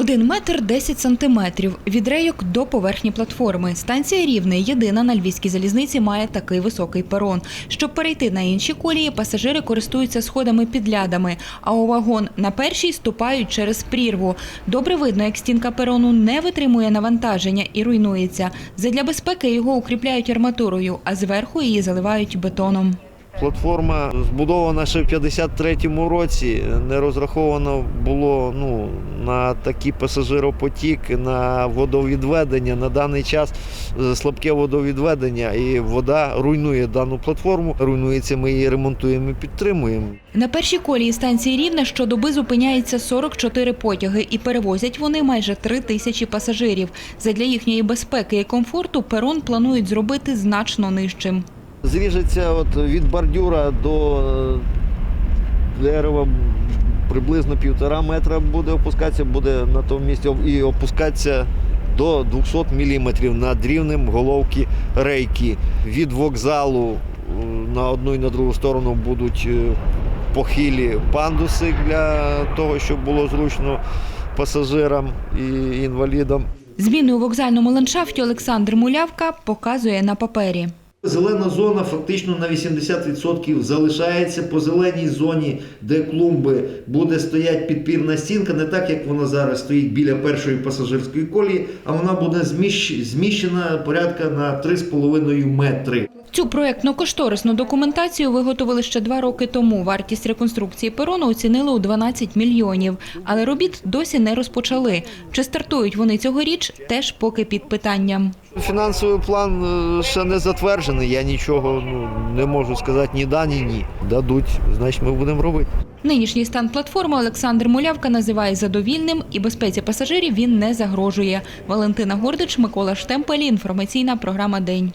Один метр 10 сантиметрів від рейок до поверхні платформи. Станція Рівне єдина на львівській залізниці має такий високий перон. Щоб перейти на інші колії, пасажири користуються сходами під лядами, а у вагон на першій ступають через прірву. Добре видно, як стінка перону не витримує навантаження і руйнується. Задля безпеки його укріпляють арматурою, а зверху її заливають бетоном. Платформа збудована ще в 53-му році. Не розраховано було ну, на такий пасажиропотік, на водовідведення. На даний час е, слабке водовідведення і вода руйнує дану платформу. Руйнується, ми її ремонтуємо і підтримуємо. На першій колії станції Рівне щодоби зупиняється 44 потяги і перевозять вони майже 3 тисячі пасажирів. Задля їхньої безпеки і комфорту перон планують зробити значно нижчим. Зріжеться от від бордюра до е, дерева приблизно півтора метра буде опускатися, буде на тому місці і опускатися до 200 мм над рівнем головки рейки. Від вокзалу е, на одну і на другу сторону будуть е, похилі пандуси для того, щоб було зручно пасажирам і інвалідам. Зміни у вокзальному ландшафті Олександр Мулявка показує на папері. Зелена зона фактично на 80% залишається по зеленій зоні, де клумби буде стояти підпірна стінка, не так як вона зараз стоїть біля першої пасажирської колії, а вона буде зміщ- зміщена порядка на 3,5 метри. Цю проєктно-кошторисну документацію виготовили ще два роки тому. Вартість реконструкції перону оцінили у 12 мільйонів, але робіт досі не розпочали. Чи стартують вони цьогоріч, теж поки під питанням. Фінансовий план е, ще не затверджений. Я нічого ну, не можу сказати ні да, ні ні. Дадуть, значить ми будемо робити. Нинішній стан платформи Олександр Мулявка називає задовільним і безпеці пасажирів він не загрожує. Валентина Гордич, Микола Штемпель. Інформаційна програма День.